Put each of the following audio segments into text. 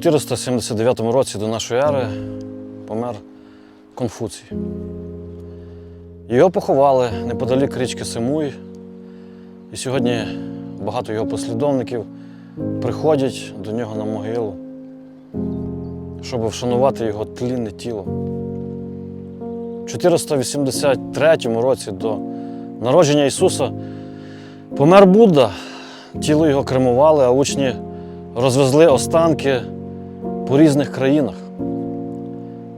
479 році до нашої ери помер Конфуцій. Його поховали неподалік річки Симуй. І сьогодні багато його послідовників приходять до нього на могилу, щоб вшанувати його тлінне тіло. У 483 році до народження Ісуса помер Будда, тіло його кремували, а учні розвезли останки по різних країнах.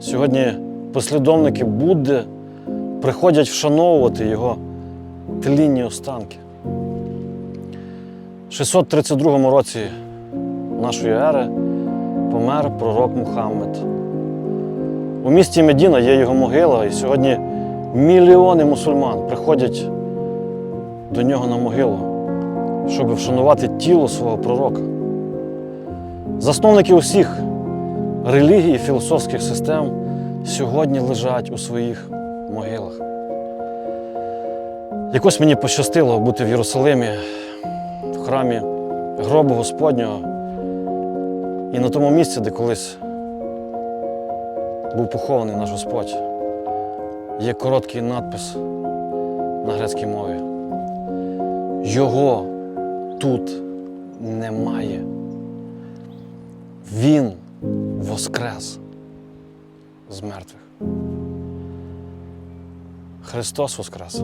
Сьогодні послідовники Будди приходять вшановувати його тлінні останки. У 632 році нашої ери помер пророк Мухаммед. У місті Медіна є його могила, і сьогодні мільйони мусульман приходять до нього на могилу, щоб вшанувати тіло свого пророка. Засновники усіх релігій і філософських систем сьогодні лежать у своїх могилах. Якось мені пощастило бути в Єрусалимі, в храмі гробу Господнього, і на тому місці, де колись був похований наш Господь, є короткий надпис на грецькій мові. Його тут немає. Він воскрес з мертвих. Христос воскрес!